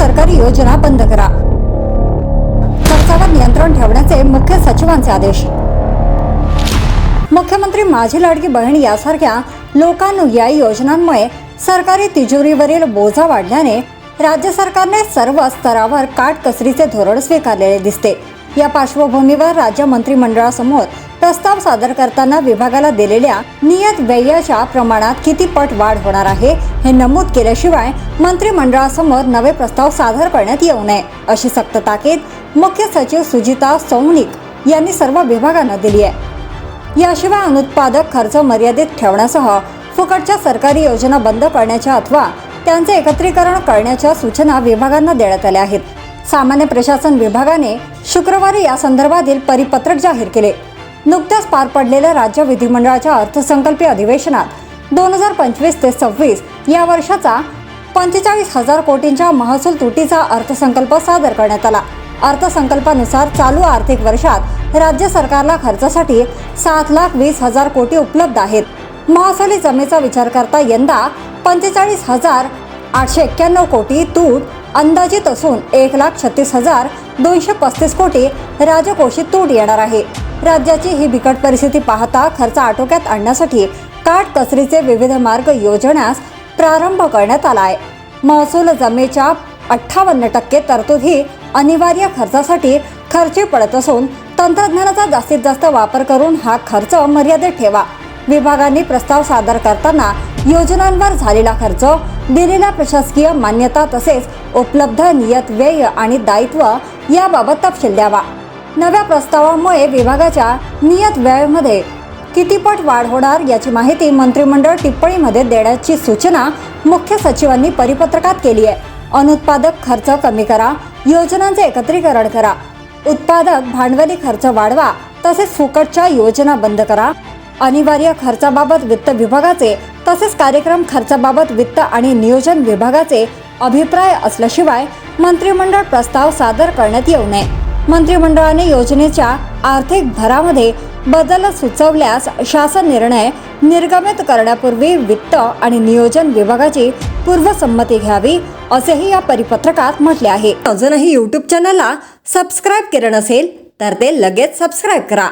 सरकारी योजना बंद करा. खर्चावर नियंत्रण ठेवण्याचे मुख्य सचिवांचे आदेश. मुख्यमंत्री माझी लाडकी बहीण यासारख्या लोकानुयायी योजनांमुळे सरकारी तिजोरीवरील बोजा वाढल्याने राज्य सरकारने सर्व स्तरावर काटकसरीचे धोरण स्वीकारलेले दिसते. या पार्श्वभूमीवर राज्य मंत्रिमंडळासमोर प्रस्ताव सादर करताना विभागाला दिलेल्या नियत व्ययाच्या प्रमाणात किती पट वाढ होणार आहे हे नमूद केल्याशिवाय मंत्रिमंडळासमोर नवे प्रस्ताव सादर करण्यात येऊ नये अशी सक्त ताकीद मुख्य सचिव सुजिता सौनिक यांनी सर्व विभागांना दिली आहे. याशिवाय अनुत्पादक खर्च मर्यादित ठेवण्यासह फुकटच्या सरकारी योजना बंद करण्याच्या अथवा त्यांचे एकत्रीकरण करण्याच्या सूचना विभागांना देण्यात आल्या आहेत. सामान्य प्रशासन विभागाने शुक्रवारी या संदर्भातील परिपत्रक जाहीर केले. नुकत्याच पार पडलेल्या राज्य विधिमंडळाच्या अर्थसंकल्पीय अधिवेशनात दोन हजार पंचवीस ते सव्वीस या वर्षाचा पंचेचाळीस हजार कोटींच्या महसूल तुटीचा अर्थसंकल्प सादर करण्यात आला. अर्थसंकल्पानुसार चालू आर्थिक वर्षात राज्य सरकारला खर्चासाठी सात लाख वीस हजार कोटी उपलब्ध आहेत. महसुली जमेचा विचार करता यंदा पंचेचाळीस हजार आठशे एक्क्याण्णव कोटी तूट अंदाजित असून एक लाख छत्तीस हजार दोनशे पस्तीस कोटी राजकोषी तूट येणार आहे. राज्याची ही बिकट परिस्थिती पाहता खर्च आटोक्यात आणण्यासाठी काटकसरीचे विविध मार्ग योजण्यास प्रारंभ करण्यात आला आहे महसूल जमेच्या अठ्ठावन्न टक्के तरतूद ही अनिवार्य खर्चासाठी खर्ची पडत असून तंत्रज्ञानाचा जास्तीत जास्त वापर करून हा खर्च मर्यादित ठेवा. विभागांनी प्रस्ताव सादर करताना योजनांवर झालेला खर्च दिलेल्या प्रशासकीय मान्यता तसेच उपलब्ध नियत व्यय आणि दायित्व याबाबत तपशील द्यावा. नव्या प्रस्तावामुळे विभागाच्या नियत व्ययामध्ये कितीपट वाढ होणार याची माहिती मंत्रिमंडळ टिप्पणीमध्ये देण्याची सूचना मुख्य सचिवांनी परिपत्रकात केली आहे. अनुत्पादक खर्च कमी करा योजनांचे एकत्रीकरण करा उत्पादक भांडवली खर्च वाढवा तसेच फुकटच्या योजना बंद करा. अनिवार्य खर्चाबाबत वित्त विभागाचे तसेच कार्यक्रम खर्चाबाबत वित्त आणि नियोजन विभागाचे अभिप्राय असल्याशिवाय मंत्रिमंडळ प्रस्ताव सादर करण्यात येऊ नये. मंत्रिमंडळाने योजनेच्या आर्थिक भरामध्ये बदल सुचवल्यास शासन निर्णय निर्गमित करण्यापूर्वी वित्त आणि नियोजन विभागाची पूर्वसंमती घ्यावी असेही या परिपत्रकात म्हटले आहे. अजूनही यूट्यूब चॅनलला सबस्क्राईब केलं नसेल तर ते लगेच सबस्क्राईब करा.